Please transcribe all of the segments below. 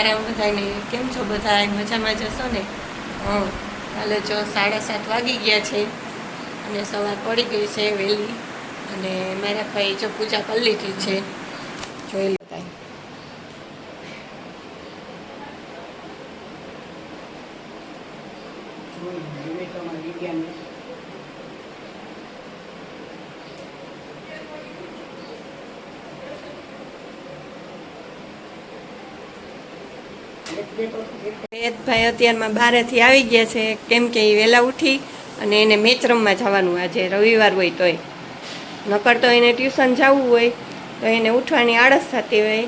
સીતારામ બધાને કેમ છો બધા મજામાં જશો ને? હં. કાલે જો સાડા સાત વાગી ગયા છે અને સવાર પડી ગઈ છે વહેલી અને મારા ભાઈ જો પૂજા કરી લીધી છે. જોઈ લેતા ભાઈ અત્યારમાં બારેથી આવી ગયા છે. કેમ કે એ વહેલા ઉઠી અને એને મેચ રમવા જવાનું આજે રવિવાર હોય તોય. નકર તો એને ટ્યુશન જવું હોય તો એને ઉઠવાની આળસ થતી હોય.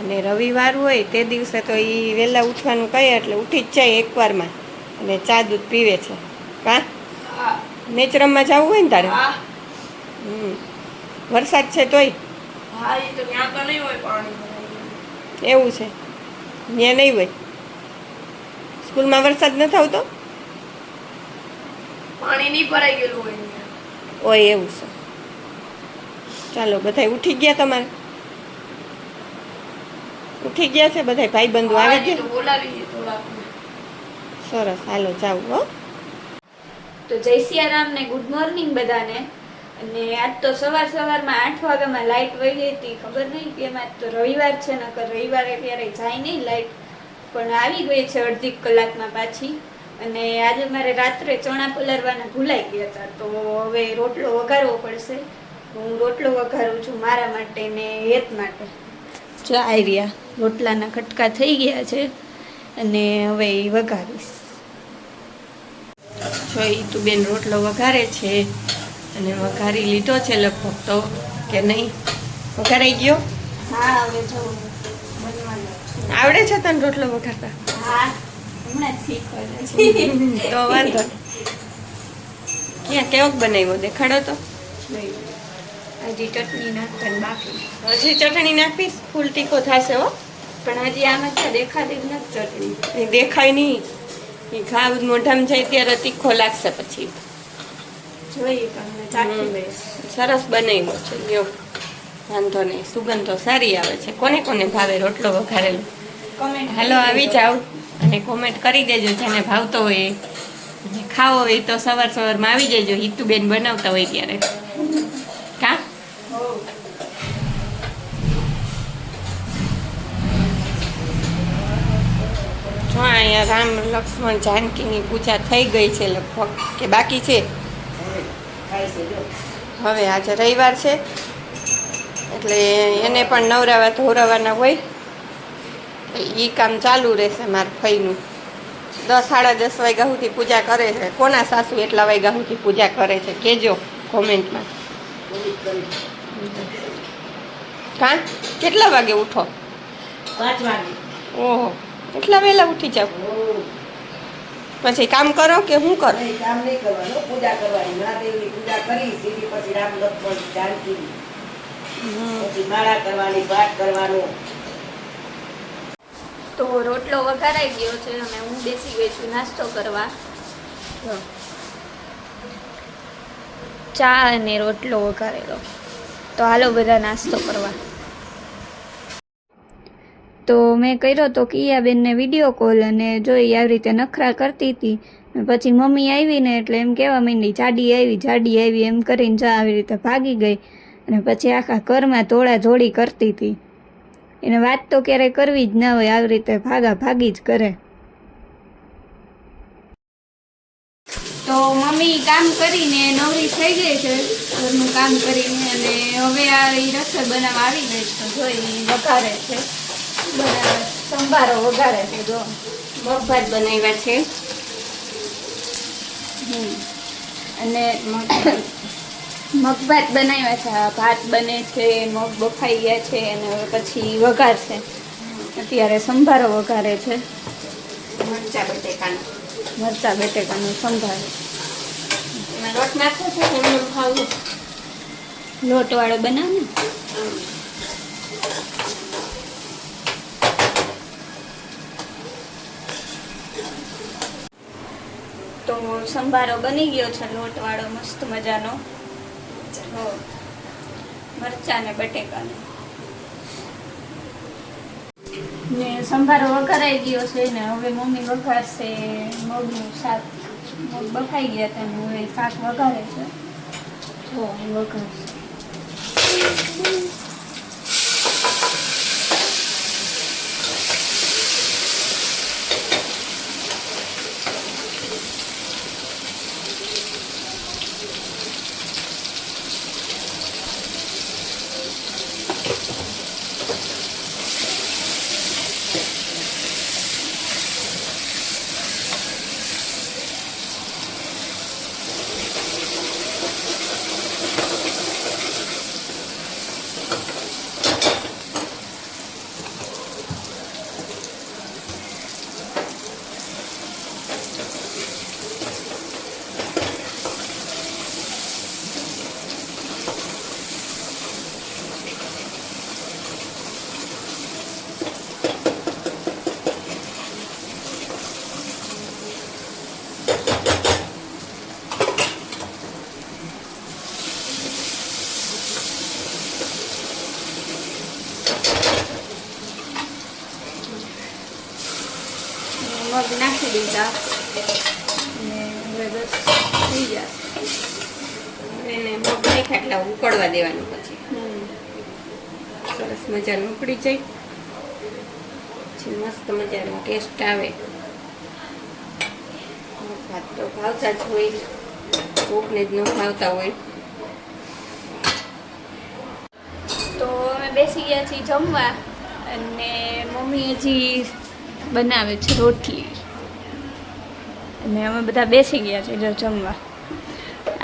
અને રવિવાર હોય તે દિવસે તો એ વહેલા ઉઠવાનું કહે એટલે ઉઠી જ જાય એકવારમાં અને ચા દૂધ પીવે છે. કા? મેચ રમવા જવું હોય ને તારે? હમ. વરસાદ છે તોય. એવું છે. ત્યાં નહીં હોય. સ્કૂલમાં વરસાદ ન આવતો પાણી નહીં ભરાઈ ગયેલું હોય. હોય એવું છે. ચાલો બધા ઉઠી ગયા તમારે? ઉઠી ગયા છે બધા ભાઈ બંધુ આવી ગયા? સરસ હાલો જાવ હો. તો જય સિયારામ ને ગુડ મોર્નિંગ બધાને. અને આજ તો સવાર સવારમાં આઠ વાગ્યામાં લાઇટ વહી ગઈ હતી, ખબર નહીં કે એમાં તો રવિવાર છે, નકર રવિવારે ક્યારેય જાય નહીં લાઇટ પણ આવી ગઈ છે અડધી કલાકમાં પાછી. અને આજે મારે રાત્રે ચણા પલારવાના ભૂલાઈ ગયા હતા, તો હવે રોટલો વઘારવો પડશે. હું રોટલો વઘારું છું મારા માટે ને હેત માટે. જો રહ્યા રોટલાના ખટકા થઈ ગયા છે અને હવે એ વઘારીશ. જો એ તું બેન રોટલો વઘારે છે અને વઘારી લીધો છે લગભગ તો કે નહીં? વઘારાઈ ગયો? આવડે છે તને રોટલો વઘારતા? તો વાંધો ક્યાં કેવોક બનાવ્યો? દેખાડો તો. હજી ચટણી નાખવાની બાકી હજી ચટણી નાખીશ? ફૂલ તીખો થશે હો. પણ હજી આમાં છે દેખાતી નથી ચટણી. દેખાય નહીં. એ ઘા મોઢામાં જાય ત્યારે તીખો લાગશે પછી. જોઈએ તમને ચાખી સરસ બનાવ્યો છે લ્યો વાંધો નહીં સુગંધો સારી આવે છે. કોને કોને ભાવે રોટલો વઘારેલો? કમેન્ટ હાલો આવી જાઓ અને કોમેન્ટ કરી દેજો જેને ભાવતો હોય એ. ખાવો હોય તો સવાર સવારમાં આવી જજો હિતુબેન બનાવતા હોય ત્યારે. કા? જો અહીંયા રામ લક્ષ્મણ જાનકીની પૂજા થઈ ગઈ છે લગભગ કે બાકી છે? હવે આજે રવિવાર છે એટલે એને પણ નવરાવા ધોરાવાના હોય. એ કામ ચાલુ રહેશે મારા ફઈનું. દસ સાડા દસ વાગ્યા સુધી પૂજા કરે છે. કોના સાસુ એટલા વાગ્યા સુધી પૂજા કરે છે? કેજો કોમેન્ટમાં. કાં કેટલા વાગે ઉઠો? પાંચ વાગે. ઓહો એટલા વહેલા ઉઠી જાવ પછી કામ કરો કે હું કરો? કામ નહીં કરવાનું. પૂજા કરવાની. મહાદેવની પૂજા કરી સીધી પછી રામ લક્ષ્મણ જાનકી. પછી માળા કરવાની પાઠ કરવાનો. તો રોટલો વઘારાઈ ગયો છે અને હું બેસી ગઈ છું નાસ્તો કરવા. ચા અને રોટલો વઘારેલો. તો હાલો બધા નાસ્તો કરવા. તો મેં કર્યો તો કિયાબેનને વીડિયો કોલ અને જોઈ આવી રીતે નખરા કરતી હતી. પછી મમ્મી આવીને એટલે એમ કહેવા માંડી, જાડી આવી જાડી આવી, એમ કરીને જા આવી રીતે ભાગી ગઈ. અને પછી આખા ઘરમાં ધોળા ધોળી કરતી હતી. એને વાત તો ક્યારેય કરવી જ ના હોય, આવી રીતે ભાગા ભાગી જ કરે. તો મમ્મી કામ કરીને નવરી થઈ ગઈ છે, ઘરનું કામ કરીને, અને હવે આ રસોઈ બનાવવા આવી ગઈ તો જોઈ વધારે છે. બનાવે સંભારો વઘારે છે જો. મગભાત બનાવ્યા છે. અને મગભાત બનાવ્યા છે. ભાત બને છે મગ બફાઈ ગયા છે અને હવે પછી વઘાર છે. અત્યારે સંભારો વઘારે છે. મરચા બટેકાનો. મરચા બટેકાનો સંભારો. લોટ નાખો છો લોટવાળો બનાવ ને તો સંભારો બની ગયો છે, લોટવાળો, મસ્ત મજાનો. મરચા ને બટેકાનો. ને સંભારો વઘારાઈ ગયો છે ને, હવે મમ્મી વઘારશે, મગનું શાક, મગ બફાઈ ગયા હતા ને, હવે શાક વઘારે છે. જો વઘારશે મગ નાખી દીધા ને હવે બસ થઈ જશે એને નાખ્યા એટલે ઉકળવા દેવાનું પછી. સરસ મજાનું ઉકળી જાય. પછી મસ્ત મજાનો ટેસ્ટ આવે. ભાત તો ભાવતા જ હોય. કોકને જ ન ભાવતા હોય. તો અમે બેસી ગયા છીએ જમવા અને મમ્મી હજી બનાવે છે રોટલી. અને અમે બધા બેસી ગયા છીએ જમવા.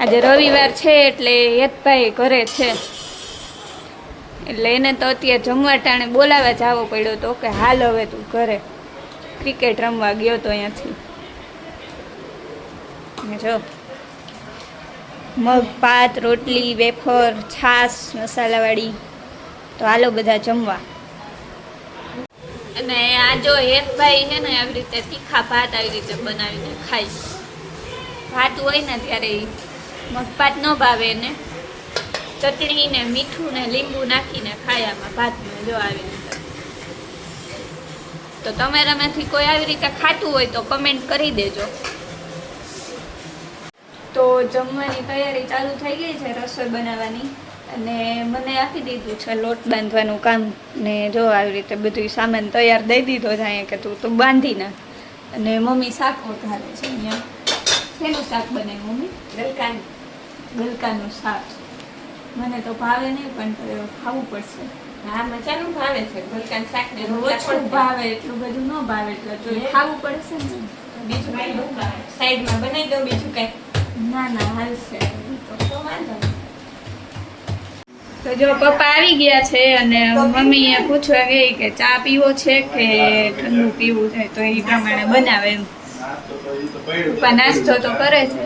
આજે રવિવાર છે એટલે યતભાઈ ઘરે છે. એટલે એને તો અત્યારે જમવા ટાણે બોલાવવા જવો પડ્યો તો કે હાલ હવે તું ઘરે. ક્રિકેટ રમવા ગયો તો અહીંયાથી. જો, મગ, ભાત, રોટલી, વેફર, છાશ, મસાલાવાળી, તો હાલો બધા જમવા. અને આ જો હેતભાઈ છે ને આવી રીતે તીખા ભાત આવી રીતે બનાવીને ખાઈશ ભાત હોય ને ત્યારે ઈ મગભાત ન ભાવે એને ચટણી ને મીઠું ને લીંબુ નાખીને ખાયામાં ભાતમાં જો આવી રીતે. તો તમારામાંથી કોઈ આવી રીતે ખાતું હોય તો કમેન્ટ કરી દેજો. તો જમવાની તૈયારી ચાલુ થઈ ગઈ છે રસોઈ બનાવવાની. અને મને આપી દીધું છે લોટ બાંધવાનું કામ ને જો આવી રીતે બધું સામાન તૈયાર દઈ દીધો છે અહીંયા કે તું તું બાંધી નાખ. અને મમ્મી શાક વધારે છે અહીંયા. શેનું શાક બને મમ્મી? ગલકાન ગલકાનું શાક. મને તો ભાવે નહીં પણ ખાવું પડશે. હા મજાનું ભાવે છે. ગલકાન શાક ને ઓછું ભાવે. એટલું બધું ન ભાવે એટલે તો ખાવું પડશે ને. બીજું કઈ સાઈડમાં બનાવી દો બીજું કઈ. ના ના હાલશે તો તો વાંધો તો જો પપ્પા આવી ગયા છે અને મમ્મીએ પૂછવા ગઈ કે ચા પીવો છે કે ઠંડુ પીવું છે તો એ પ્રમાણે બનાવે એમ. પપ્પા નાસ્તો તો કરે છે.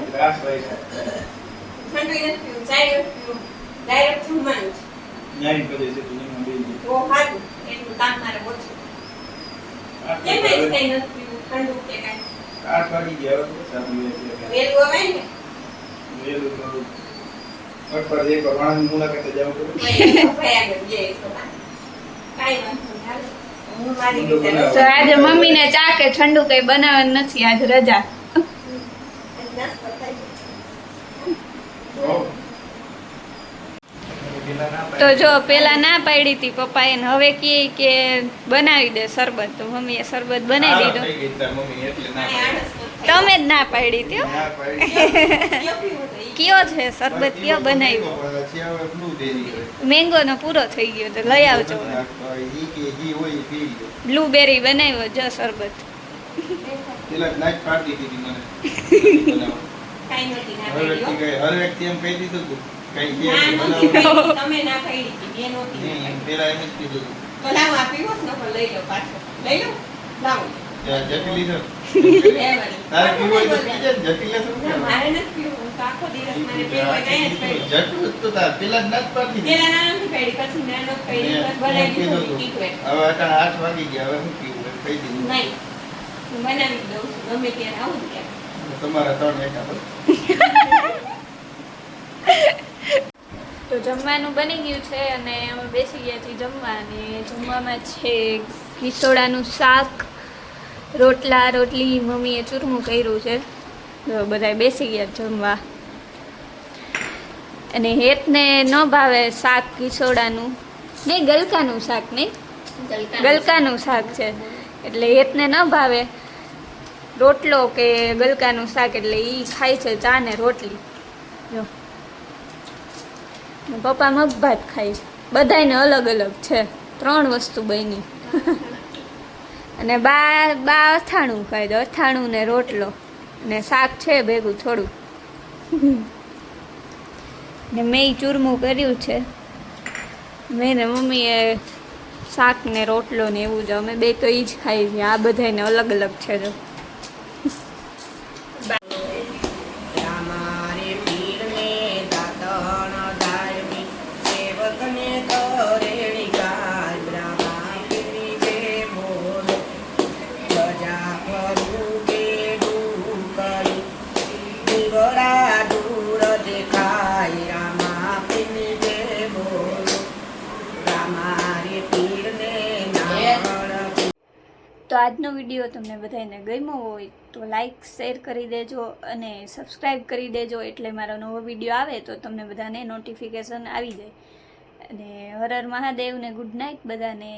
ઠંડુ ને? આજે મમ્મીને ચા કે ઠંડુ કઈ બનાવવાનું નથી આજ રજા નાસ્તો થઈ ગયો. તો જો પેલા ના પાડી હતી પપ્પાએ એને હવે કહે કે બનાવી દે શરબત. તો મમ્મીએ શરબત બનાવી દીધો. તમે જ ના પાડી હતી કયો છે શરબત કયો બનાવ્યો? મેંગો નો પૂરો થઈ ગયો તો લઈ આવજો. બ્લુબેરી બનાવ્યો જો શરબત. હર વ્યક્તિ એમ કહી દીધું કઈ છે ના નહીં, નહોતી બનાવો. પાડી. તમે ના પાડી હતી. બે નહોતી ના નહીં, પાડી. પેલા એમ જ કીધું તો લાવો આ પીવો જ લઈ લો પાછો લઈ લો લાવો ત્યાં જટિલી છે. બે વાળી. તારે પીવું હોય તો પીજે ને, જટિલે શું ના, કહેવાનું? મારે નથી પીવું આખો દિવસ મને પીવું હોય જ પાડી. જટિલ તો તાર પેલા જ ના પાડી પેલા ના નથી પાડી પછી ના નથી પાડી બસ મેં બનાવી કીધું દીધું હતું. કીધું એટલે. હવે અટાણે આઠ વાગી ગયા હવે શું પીવું એમ કહી દીધું નહીં હું બનાવી દઉં છું ગમે ત્યારે આવું ત્યારે તમારા ત્રણ એકા બસ. તો જમવાનું બની ગયું છે અને અમે બેસી ગયા છીએ જમવા અને જમવામાં છે કિસોડાનું શાક રોટલા રોટલી મમ્મીએ ચૂરમું કર્યું છે. તો બધા બેસી ગયા જમવા. અને હેતને ન ભાવે શાક કિસોડાનું નહીં ગલકાનું શાક નહીં. ગલકાનું શાક છે. એટલે હેતને ન ભાવે. રોટલો કે ગલકાનું શાક એટલે એ ખાય છે ચા ને રોટલી. જો. પપ્પા મગભાત ખાય છે. બધાયને અલગ અલગ છે. ત્રણ વસ્તુ બની. અને બા બા અથાણું ખાય દો અથાણું ને રોટલો. ને શાક છે ભેગું થોડું. ને મેં ચૂરમું કર્યું છે. મેં ને મમ્મીએ શાક ને રોટલો ને એવું જ. અમે બે તો એ જ ખાઈએ છીએ. આ બધાને અલગ અલગ છે જો. તો આજનો વીડિયો તમને બધાને ગમ્યો હોય તો લાઈક શેર કરી દેજો અને સબસ્ક્રાઈબ કરી દેજો એટલે મારો નવો વીડિયો આવે તો તમને બધાને નોટિફિકેશન આવી જાય. અને હરર હર મહાદેવને ગુડ નાઇટ બધાને.